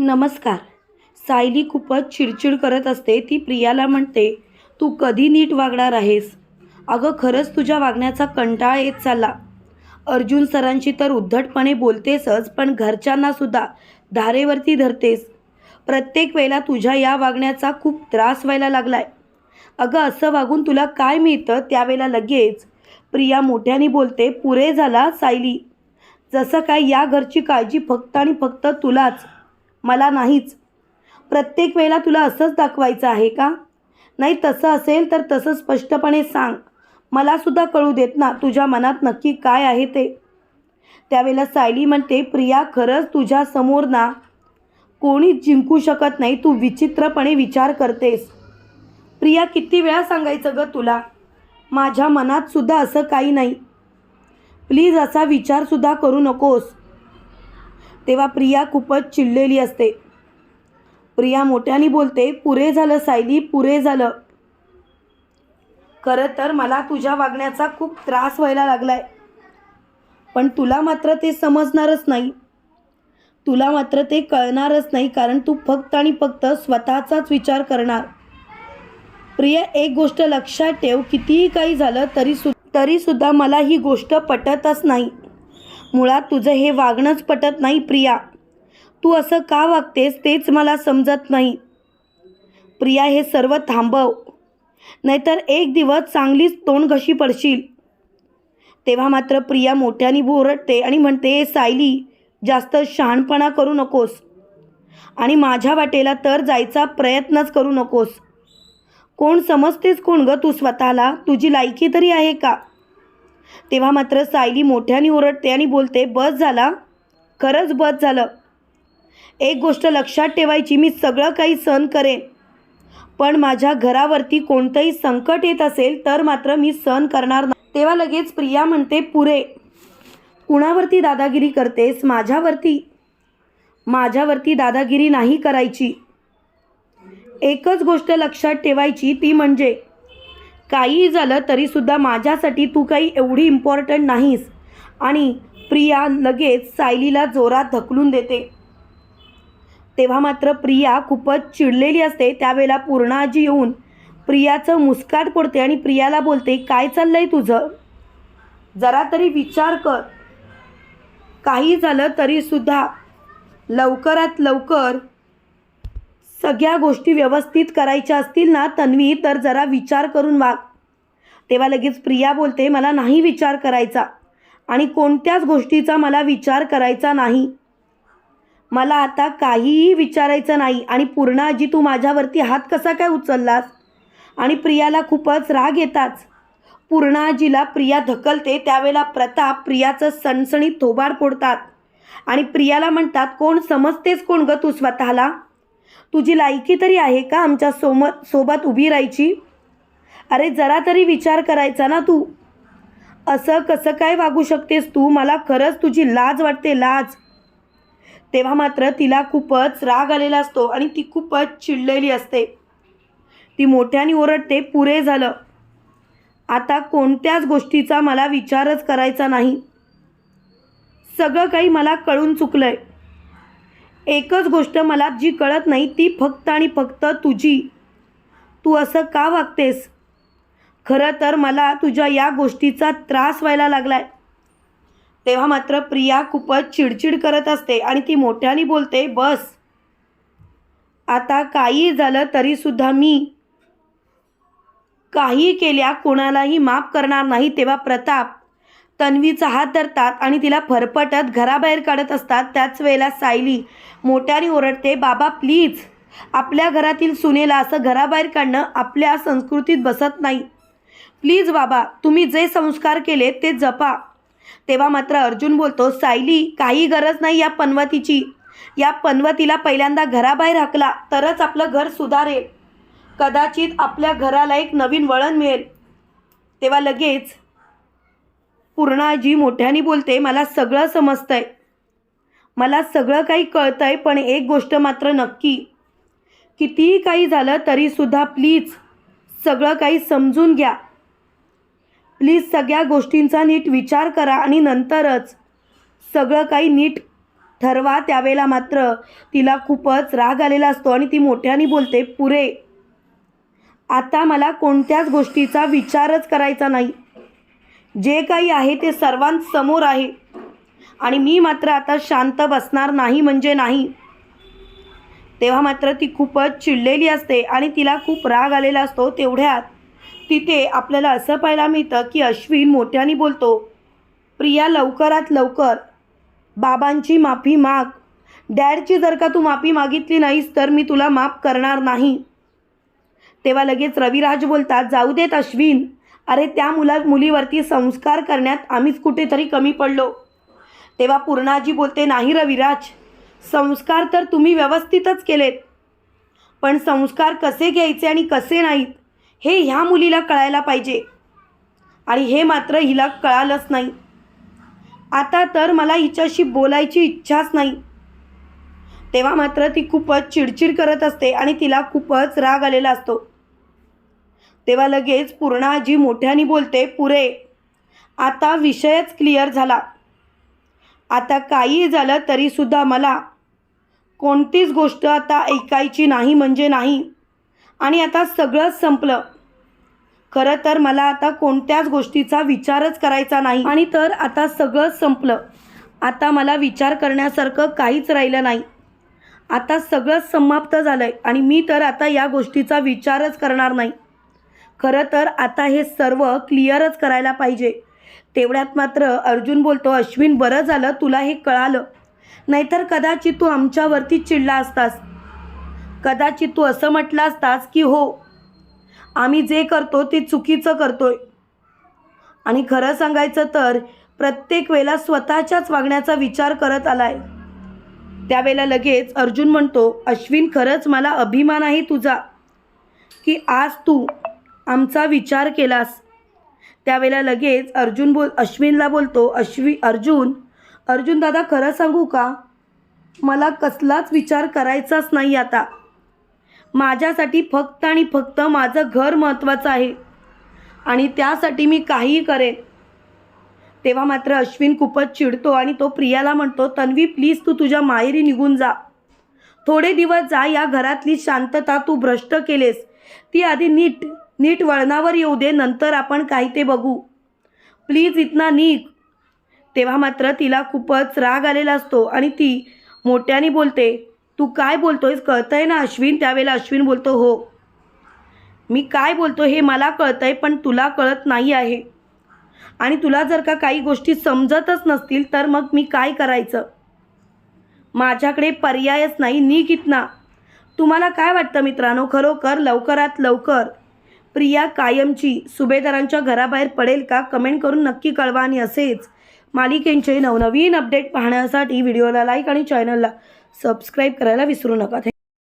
नमस्कार. सायली खूपच चिडचिड करत असते. ती प्रियाला म्हणते तू कधी नीट वागणार आहेस? अगं खरंच तुझ्या वागण्याचा कंटाळा येत चालला. अर्जुन सरांशी तर उद्धटपणे बोलतेसच पण घरच्यांनासुद्धा धारेवरती धरतेस. प्रत्येक वेळेला तुझ्या या वागण्याचा खूप त्रास व्हायला लागलाय. अगं असं वागून तुला काय मिळतं त्यावेळेला लगेच? प्रिया मोठ्याने बोलते पुरे झाला सायली. जसं काय या घरची काळजी फक्त आणि फक्त तुलाच. मला नाहीच. प्रत्येक वेळेला तुला असंच दाखवायचं आहे का? नाही तसं असेल तर तसं स्पष्टपणे सांग. मलासुद्धा कळू देत ना तुझ्या मनात नक्की काय आहे ते. त्यावेळेला सायली म्हणते प्रिया खरंच तुझ्या समोर ना. कोणीच जिंकू शकत नाही तू विचित्रपणे विचार करतेस. प्रिया किती वेळा सांगायचं ग तुला? माझ्या मनात सुद्धा असं काही नाही. प्लीज असा विचारसुद्धा करू नकोस. तेव्हा प्रिया खूपच चिडलेली असते. प्रिया मोठ्याने बोलते पुरे झालं सायली पुरे झालं. खरं तर मला तुझ्या वागण्याचा खूप त्रास व्हायला लागलाय. पण तुला मात्र ते समजणारच नाही. तुला मात्र ते कळणारच नाही कारण तू फक्त आणि फक्त स्वतःचाच विचार करणार. प्रिया एक गोष्ट लक्षात ठेव कितीही काही झालं तरी सु तरीसुद्धा मला ही गोष्ट पटतच नाही. मुळात तुझं हे वागणंच पटत नाही प्रिया. तू असं का वागतेस तेच मला समजत नाही. प्रिया हे सर्व थांबव. नाहीतर एक दिवस चांगलीच तोंड घशी पडशील. तेव्हा मात्र प्रिया मोठ्याने भोरटते आणि म्हणते सायली जास्त शहाणपणा करू नकोस. आणि माझ्या वाटेला तर जायचा प्रयत्नच करू नकोस. कोण समजतेस कोण ग तू स्वतःला? तुझी लायकी तरी आहे का? तेव्हा मात्र सायली मोठ्याने ओरडते आणि बोलते बस झाला. खरंच बस झालं. एक गोष्ट लक्षात ठेवायची मी सगळं काही सहन करेन. पण माझ्या घरावरती कोणतंही संकट येत असेल तर मात्र मी सहन करणार नाही तेव्हा लगेच प्रिया म्हणते पुरे. कुणावरती दादागिरी करतेस? माझ्यावरती. माझ्यावरती दादागिरी नाही करायची. एकच गोष्ट लक्षात ठेवायची ती म्हणजे काहीही झालं तरीसुद्धा माझ्यासाठी तू काही एवढी इम्पॉर्टंट नाहीस. आणि प्रिया लगेच सायलीला जोरात धकलून देते. तेव्हा मात्र प्रिया खूपच चिडलेली असते. त्यावेळेला पूर्णाजी येऊन प्रियाचं मुस्काट पडते आणि प्रियाला बोलते काय चाललंय तुझं? जरा तरी विचार कर. काही झालं तरीसुद्धा लवकरात लवकर सगळ्या गोष्टी व्यवस्थित करायच्या असतील ना तन्वी तर जरा विचार करून वाग तेव्हा लगेच प्रिया बोलते मला नाही विचार करायचा आणि कोणत्याच गोष्टीचा मला विचार करायचा नाही. मला आता काहीही विचारायचं नाही आणि पूर्ण आजी तू माझ्यावरती हात कसा काय उचललास? आणि प्रियाला खूपच राग येताच पूर्णाजीला प्रिया धकलते त्यावेळेला प्रताप प्रियाचं सणसणीत थोबाड फोडतात आणि प्रियाला म्हणतात कोण समजतेस कोण ग तू स्वतःला? तुझी लायकी तरी आहे का आमच्या सोमत सोबत उभी राहायची? अरे जरा तरी विचार करायचा ना तू. असं कसं काय वागू शकतेस तू? मला खरंच तुझी लाज वाटते लाज. तेव्हा मात्र तिला खूपच राग आलेला असतो आणि ती खूपच चिडलेली असते. ती मोठ्याने ओरडते पुरे झालं. आता कोणत्याच गोष्टीचा मला विचारच करायचा नाही. सगळं काही मला कळून चुकलं आहे एकच गोष्ट मला जी कळत नाही ती फक्त आणि फक्त तुझी. तू असं का वागतेस? खरं तर मला तुझ्या या गोष्टीचा त्रास व्हायला लागलाय. तेव्हा मात्र प्रिया खूपच चिडचिड करत असते आणि ती मोठ्याने बोलते बस. आता काही झालं तरीसुद्धा मी काही केल्या कोणालाही माफ करणार नाही तेव्हा प्रताप तन्वीचा हात धरतात आणि तिला फरफटत घराबाहेर काढत असतात. त्याच वेळेला सायली मोठ्याने ओरडते बाबा प्लीज आपल्या घरातील सुनेला असं घराबाहेर काढणं आपल्या संस्कृतीत बसत नाही. प्लीज बाबा तुम्ही जे संस्कार केले ते जपा. तेव्हा मात्र अर्जुन बोलतो सायली काही गरज नाही या पनवतीची. या पनवतीला पहिल्यांदा घराबाहेर हाकला तरच आपलं घर सुधारेल. कदाचित आपल्या घराला एक नवीन वळण मिळेल. तेव्हा लगेच पूर्णाजी मोठ्याने बोलते मला सगळं समजतंय. मला सगळं काही कळतंय पण एक गोष्ट मात्र नक्की. कितीही काही झालं तरीसुद्धा प्लीज सगळं काही समजून घ्या. प्लीज सगळ्या गोष्टींचा नीट विचार करा आणि नंतरच सगळं काही नीट ठरवा त्यावेळेला मात्र. तिला खूपच राग आलेला असतो आणि ती मोठ्याने बोलते पुरे आता मला कोणत्याच गोष्टीचा विचारच करायचा नाही. जे काही आहे ते सर्वांसमोर आहे. आणि मी मात्र आता शांत बसणार नाही म्हणजे नाही. तेव्हा मात्र ती खूपच चिडलेली असते आणि तिला खूप राग आलेला असतो तेवढ्यात. तिथे आपल्याला असं पाहायला मिळतं की अश्विन मोठ्याने बोलतो प्रिया लवकरात लवकर. बाबांची माफी माग. डॅडची जर का तू माफी मागितली नाहीस तर मी तुला माफ करणार नाही. तेव्हा लगेच रविराज बोलतात जाऊ देत अश्विन. अरे त्या मुला मुलीवरती संस्कार करण्यात आम्हीच कुठेतरी कमी पडलो. तेव्हा पूर्णाजी बोलते नाही रविराज संस्कार तर तुम्ही व्यवस्थितच केलेत. पण संस्कार कसे घ्यायचे आणि कसे नाहीत हे ह्या मुलीला कळायला पाहिजे. आणि हे मात्र हिला कळालंच नाही. आता तर मला हिच्याशी बोलायची इच्छाच नाही. तेव्हा मात्र ती खूपच चिडचिड करत असते आणि तिला खूपच राग आलेला असतो. तेव्हा लगेच पूर्णाजी मोठ्याने बोलते पुरे आता विषयच क्लिअर झाला. आता काही झालं तरीसुद्धा मला कोणतीच गोष्ट आता ऐकायची नाही म्हणजे नाही. आणि आता सगळंच संपलं. खरं तर मला आता कोणत्याच गोष्टीचा विचारच करायचा नाही. आणि तर आता सगळंच संपलं. आता मला विचार करण्यासारखं काहीच राहिलं नाही. आता सगळंच समाप्त झालं आहे आणि मी तर आता या गोष्टीचा विचारच करणार नाही. खरं तर आता हे सर्व क्लिअरच करायला पाहिजे. तेवढ्यात मात्र अर्जुन बोलतो अश्विन बरं झालं तुला हे कळालं. नाहीतर कदाचित तू आमच्यावरती चिडला असतास. कदाचित तू असं म्हटलं असतास की हो आम्ही जे करतो ते चुकीचं करतोय. आणि खरं सांगायचं तर प्रत्येक वेळेला स्वतःच्याच वागण्याचा विचार करत आलाय. त्यावेळेला लगेच अर्जुन म्हणतो अश्विन खरंच मला अभिमान आहे तुझा की आज तू आमचा विचार केलास. त्यावेळेला लगेच अर्जुन बोल अश्विनला बोलतो अश्वी अर्जुन अर्जुन दादा खरं सांगू का? मला कसलाच विचार करायचाच नाही आता. माझ्यासाठी फक्त आणि फक्त माझं घर महत्त्वाचं आहे. आणि त्यासाठी मी काहीही करेन. तेव्हा मात्र अश्विन खूपच चिडतो आणि तो प्रियाला म्हणतो तन्वी प्लीज तू तुझ्या माहेरी निघून जा. थोडे दिवस जा या घरातली शांतता तू भ्रष्ट केलेस. ती आधी नीट नीट वळणावर येऊ दे नंतर आपण काही ते बघू. प्लीज इतना नीक तेव्हा मात्र तिला खूपच राग आलेला असतो आणि ती मोठ्याने बोलते तू काय बोलतोयस? कळतंय ना अश्विन? त्यावेळेला अश्विन बोलतो हो. मी काय बोलतो हे मला कळतंय पण तुला कळत नाही आहे. आणि तुला जर का काही गोष्टी समजतच नसतील तर मग मी काय करायचं? माझ्याकडे पर्यायच नाही. निघित ना तुम्हाला काय वाटतं मित्रांनो? खरोखर लवकरात लवकर प्रिया कायमची सुभेदारांच्या घराबाहेर पडेल का? कमेंट करून नक्की कळवा आणि असेच मालिकेंचे नवनवीन अपडेट पाहण्यासाठी व्हिडिओला लाईक आणि चॅनलला सबस्क्राईब करायला विसरू नका.